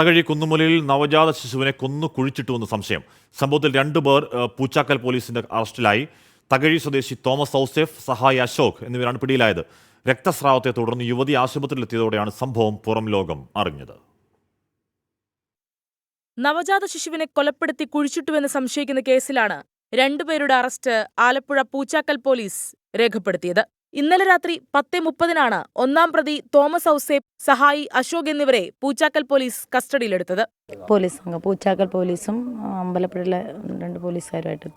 തകഴി കുന്നുമുലയിൽ നവജാത ശിശുവിനെ കൊന്നു കുഴിച്ചിട്ടുവെന്ന് സംശയം. സംഭവത്തിൽ രണ്ടു പേർ പൂച്ചാക്കൽ പോലീസിന്റെ അറസ്റ്റിലായി. തകഴി സ്വദേശി തോമസ് ഔസേഫ് സഹായി അശോക് എന്നിവരാണ് പിടിയിലായത്. രക്തസ്രാവത്തെ തുടർന്ന് യുവതി ആശുപത്രിയിലെത്തിയതോടെയാണ് സംഭവം പുറം ലോകം അറിഞ്ഞത്. നവജാത ശിശുവിനെ കൊലപ്പെടുത്തി കുഴിച്ചിട്ടുവെന്ന് സംശയിക്കുന്ന കേസിലാണ് രണ്ടുപേരുടെ അറസ്റ്റ് ആലപ്പുഴ പൂച്ചാക്കൽ പോലീസ് രേഖപ്പെടുത്തിയത്. ഇന്നലെ രാത്രി പത്തേ മുപ്പതിനാണ് ഒന്നാം പ്രതി തോമസ് ഔസേപ്പ് സഹായി അശോക് എന്നിവരെ പൂച്ചാക്കൽ പോലീസ് കസ്റ്റഡിയിലെടുത്തത്. പോലീസ് സംഘം പൂച്ചാക്കൽ പോലീസും അമ്പലപ്പുഴയിലെ രണ്ട് പോലീസുകാരുമായിട്ട്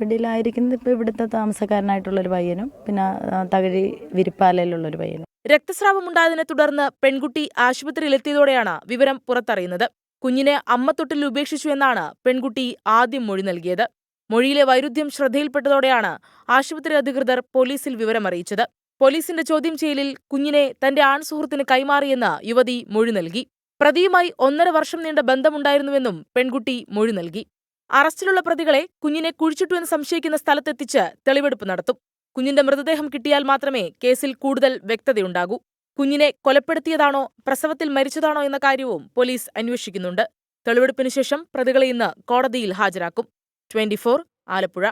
പിടിയിലായിരിക്കുന്നത് ഇപ്പോൾ ഇവിടുത്തെ താമസക്കാരനായിട്ടുള്ളൊരു പയ്യനും പിന്നെ തകഴി തകഴി വിരിപ്പാലയിലുള്ളൊരു പയ്യനും. രക്തസ്രാവമുണ്ടായതിനെ തുടർന്ന് പെൺകുട്ടി ആശുപത്രിയിലെത്തിയതോടെയാണ് വിവരം പുറത്തറിയുന്നത്. കുഞ്ഞിനെ അമ്മത്തൊട്ടിൽ ഉപേക്ഷിച്ചു എന്നാണ് പെൺകുട്ടി ആദ്യം മൊഴി നൽകിയത്. മൊഴിയിലെ വൈരുദ്ധ്യം ശ്രദ്ധയിൽപ്പെട്ടതോടെയാണ് ആശുപത്രി അധികൃതർ പോലീസിൽ വിവരമറിയിച്ചത്. പോലീസിന്റെ ചോദ്യം ചെയ്യലിൽ കുഞ്ഞിനെ തന്റെ ആൺ സുഹൃത്തിന് കൈമാറിയെന്ന് യുവതി മൊഴി നൽകി. പ്രതിയുമായി ഒന്നര വർഷം നീണ്ട ബന്ധമുണ്ടായിരുന്നുവെന്നും പെൺകുട്ടി മൊഴി നൽകി. അറസ്റ്റിലുള്ള പ്രതികളെ കുഞ്ഞിനെ കുഴിച്ചിട്ടുവെന്ന് സംശയിക്കുന്ന സ്ഥലത്തെത്തിച്ച് തെളിവെടുപ്പ് നടത്തും. കുഞ്ഞിന്റെ മൃതദേഹം കിട്ടിയാൽ മാത്രമേ കേസിൽ കൂടുതൽ വ്യക്തതയുണ്ടാകൂ. കുഞ്ഞിനെ കൊലപ്പെടുത്തിയതാണോ പ്രസവത്തിൽ മരിച്ചതാണോ എന്ന കാര്യവും പോലീസ് അന്വേഷിക്കുന്നുണ്ട്. തെളിവെടുപ്പിന് ശേഷം പ്രതികളെ ഇന്ന് കോടതിയിൽ ഹാജരാക്കും. ട്വന്റി ആലപ്പുഴ